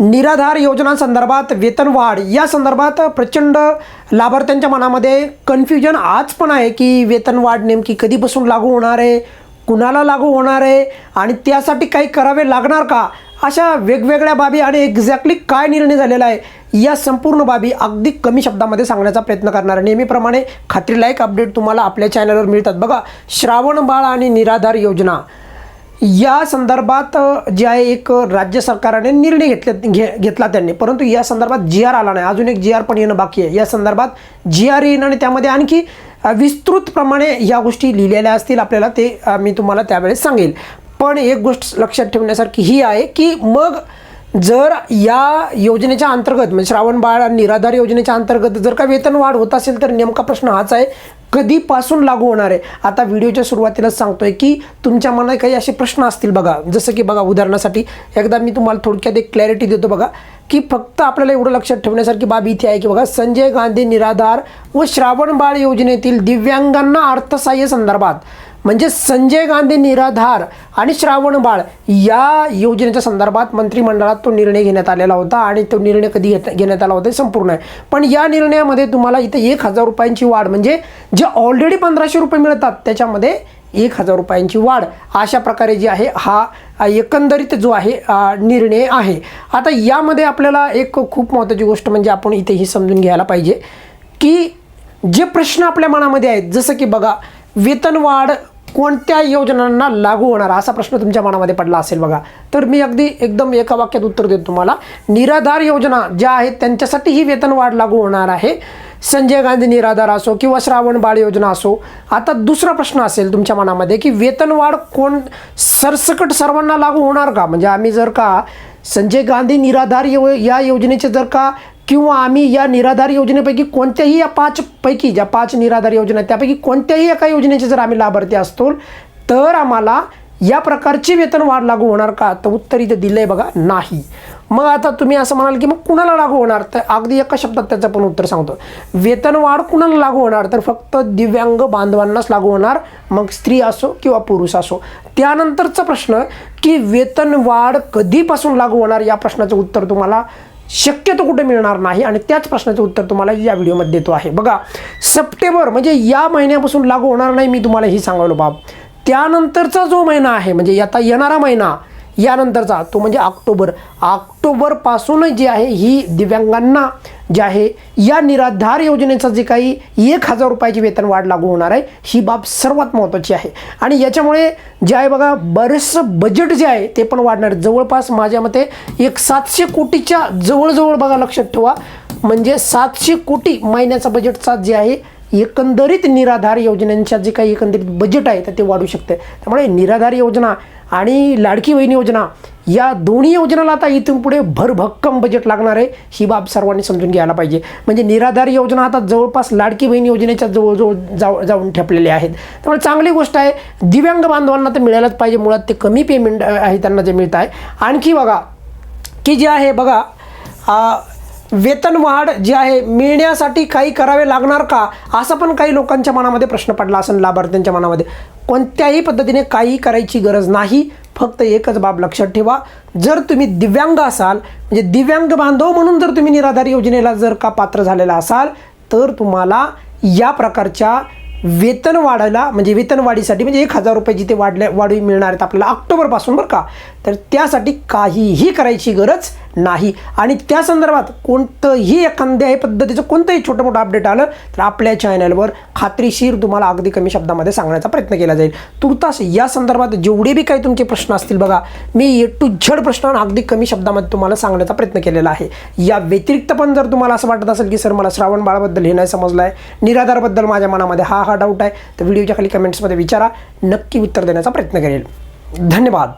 निराधार योजना संदर्भात वेतनवाढ या संदर्भात प्रचंड लाभार्थ्यांच्या मनामध्ये कन्फ्युजन आज पण आहे की वेतनवाढ नेमकी कधीपासून लागू होणार आहे कुणाला लागू होणार आहे आणि त्यासाठी काही करावे लागणार का? अशा वेगवेगळ्या बाबी आणि एक्झॅक्टली काय निर्णय झालेला आहे या संपूर्ण बाबी अगदी कमी शब्दामध्ये सांगण्याचा प्रयत्न करणार. आहे. नेहमीप्रमाणे खात्रीलायक अपडेट तुम्हाला आपल्या चॅनलवर मिळतात. बघा श्रावण बाळ आणि निराधार योजना. या संदर्भात जे आहे एक राज्य सरकारने निर्णय घेतले घे घेतला त्यांनी. परंतु या संदर्भात जी आर आला नाही. अजून एक जी आर पण येणं बाकी आहे. या संदर्भात जी आर येईन आणि त्यामध्ये आणखी विस्तृतप्रमाणे या गोष्टी लिहिलेल्या असतील आपल्याला ते मी तुम्हाला त्यावेळेस सांगेल. पण एक गोष्ट लक्षात ठेवण्यासारखी ही आहे की मग जर या योजनेच्या अंतर्गत म्हणजे श्रावण बाळ आणि निराधार योजनेच्या अंतर्गत जर का वेतन वाढ होत असेल तर नेमका प्रश्न हाच आहे. कधीपासून लागू होणार आहे? आता व्हिडिओच्या सुरुवातीलाच सांगतोय की तुमच्या मनात काही असे प्रश्न असतील बघा. जसं की बघा उदाहरणासाठी एकदा मी तुम्हाला थोडक्यात एक क्लॅरिटी देतो बघा की फक्त आपल्याला एवढं लक्षात ठेवण्यासारखी बाब इथे आहे की बघा संजय गांधी निराधार व श्रावण बाळ योजनेतील दिव्यांगांना अर्थसहाय्य संदर्भात म्हणजे संजय गांधी निराधार आणि श्रावणबाळ या योजनेच्या संदर्भात मंत्रिमंडळात तो निर्णय घेण्यात आलेला होता आणि तो निर्णय कधी घेत घेण्यात आला होता संपूर्ण आहे. पण या निर्णयामध्ये तुम्हाला इथे एक हजार रुपयांची वाढ म्हणजे जे ऑलरेडी पंधराशे रुपये मिळतात त्याच्यामध्ये एक हजार रुपयांची वाढ अशा प्रकारे जी आहे हा एकंदरीत जो आहे निर्णय आहे. आता यामध्ये आपल्याला एक खूप महत्त्वाची गोष्ट म्हणजे आपण इथे ही समजून घ्यायला पाहिजे की जे प्रश्न आपल्या मनामध्ये आहेत जसं की बघा वेतनवाढ कोणत्या योजनांना लागू होणार असा प्रश्न तुमच्या मनामध्ये पडला असेल बघा. तर मी अगदी एकदम एका वाक्यात उत्तर देतो तुम्हाला. निराधार योजना ज्या आहेत त्यांच्यासाठी ही वेतनवाढ लागू होणार आहे. संजय गांधी निराधार असो किंवा श्रावण बाळ योजना असो. आता दुसरा प्रश्न असेल तुमच्या मनामध्ये की वेतनवाढ कोण सरसकट सर्वांना लागू होणार का? म्हणजे आम्ही जर का संजय गांधी निराधार यो या योजनेचे जर का किंवा आम्ही या निराधार योजनेपैकी कोणत्याही या पाचपैकी ज्या पाच निराधार योजना आहेत त्यापैकी कोणत्याही एका योजनेचे जर आम्ही लाभार्थी असतो तर आम्हाला या प्रकारची वेतन वाढ लागू होणार का? तर उत्तर इथे दिलं आहे बघा नाही. मग आता तुम्ही असं म्हणाल की मग कुणाला लागू होणार? तर अगदी एका शब्दात त्याचं पण उत्तर सांगतो. वेतनवाढ कुणाला लागू होणार? तर फक्त दिव्यांग बांधवांनाच लागू होणार. मग स्त्री असो किंवा पुरुष असो. त्यानंतरचा प्रश्न की वेतनवाढ कधीपासून लागू होणार? या प्रश्नाचं उत्तर तुम्हाला शक्यतो कुठे मिळणार नाही आणि त्याच प्रश्नाचं उत्तर तुम्हाला या व्हिडिओमध्ये देतो आहे. बघा सप्टेंबर म्हणजे या महिन्यापासून लागू होणार नाही मी तुम्हाला ही सांगायलो बाब. त्यानंतरचा जो महिना आहे म्हणजे आता येणारा महिना यानंतरचा तो म्हणजे ऑक्टोबर. ऑक्टोबरपासून जे आहे ही दिव्यांगांना जे आहे या निराधार योजनेचं जे काही एक हजार रुपयाची वेतन वाढ लागू होणार आहे ही बाब सर्वात महत्त्वाची आहे. आणि याच्यामुळे जे आहे बघा बरेचसं बजेट जे आहे ते पण वाढणार. आहे. जवळपास माझ्या मते एक सातशे कोटीच्या जवळजवळ बघा लक्षात ठेवा. म्हणजे सातशे कोटी महिन्याचा बजेटचा जे आहे एकंदरीत निराधार योजनांच्या जे काही एकंदरीत बजेट आहे तर ते वाढू शकते. त्यामुळे निराधार योजना आणि लाडकी बहीण योजना. या दोन्ही योजनाला आता इथून पुढे भरभक्कम बजेट लागणार आहे. ही बाब सर्वांनी समजून घ्यायला पाहिजे. म्हणजे निराधार योजना आता जवळपास लाडकी बहीण योजनेच्या जवळजवळ जाऊ जाऊन ठेपलेल्या आहेत. त्यामुळे चांगली गोष्ट आहे. दिव्यांग बांधवांना तर मिळायलाच पाहिजे. मुळात ते कमी पेमेंट आहे त्यांना जे मिळत आहे. आणखी बघा की जे आहे बघा वेतनवाढ वेतन वाढ जे आहे मिळण्यासाठी काही करावे लागणार का? असा पण काही लोकांच्या मनामध्ये प्रश्न पडला असेल लाभार्थ्यांच्या मनामध्ये. कोणत्याही पद्धतीने काही करायची गरज नाही. फक्त एकच बाब लक्षात ठेवा. जर तुम्ही दिव्यांग असाल म्हणजे दिव्यांग बांधव म्हणून जर तुम्ही निराधार योजनेला जर का पात्र झालेला असाल तर तुम्हाला या प्रकारच्या वेतन वाढायला म्हणजे वेतनवाढीसाठी म्हणजे एक हजार रुपये जिथे वाढल्या वाढवी मिळणार आहेत आपल्याला ऑक्टोबरपासून बरं का? तर त्यासाठी काहीही करायची गरज नाही. आणि त्या संदर्भात कोणतंही एखाद्याही पद्धतीचं कोणतंही छोटं मोठं अपडेट आलं तर आपल्या चॅनलवर खात्रीशीर तुम्हाला अगदी कमी शब्दामध्ये सांगण्याचा प्रयत्न केला जाईल. तुर्तास या संदर्भात जेवढे बी काही तुमचे प्रश्न असतील बघा मी ए टू झड प्रश्न अगदी कमी शब्दामध्ये तुम्हाला सांगण्याचा प्रयत्न केलेला आहे. या व्यतिरिक्त पण जर तुम्हाला असं वाटत असेल की सर मला श्रावण बाळाबद्दल हे नाही समजलं आहे निराधारबद्दल माझ्या मनामध्ये हा हा डाऊट आहे तर व्हिडिओच्या खाली कमेंट्समध्ये विचारा नक्की उत्तर देण्याचा प्रयत्न करेल. धन्यवाद.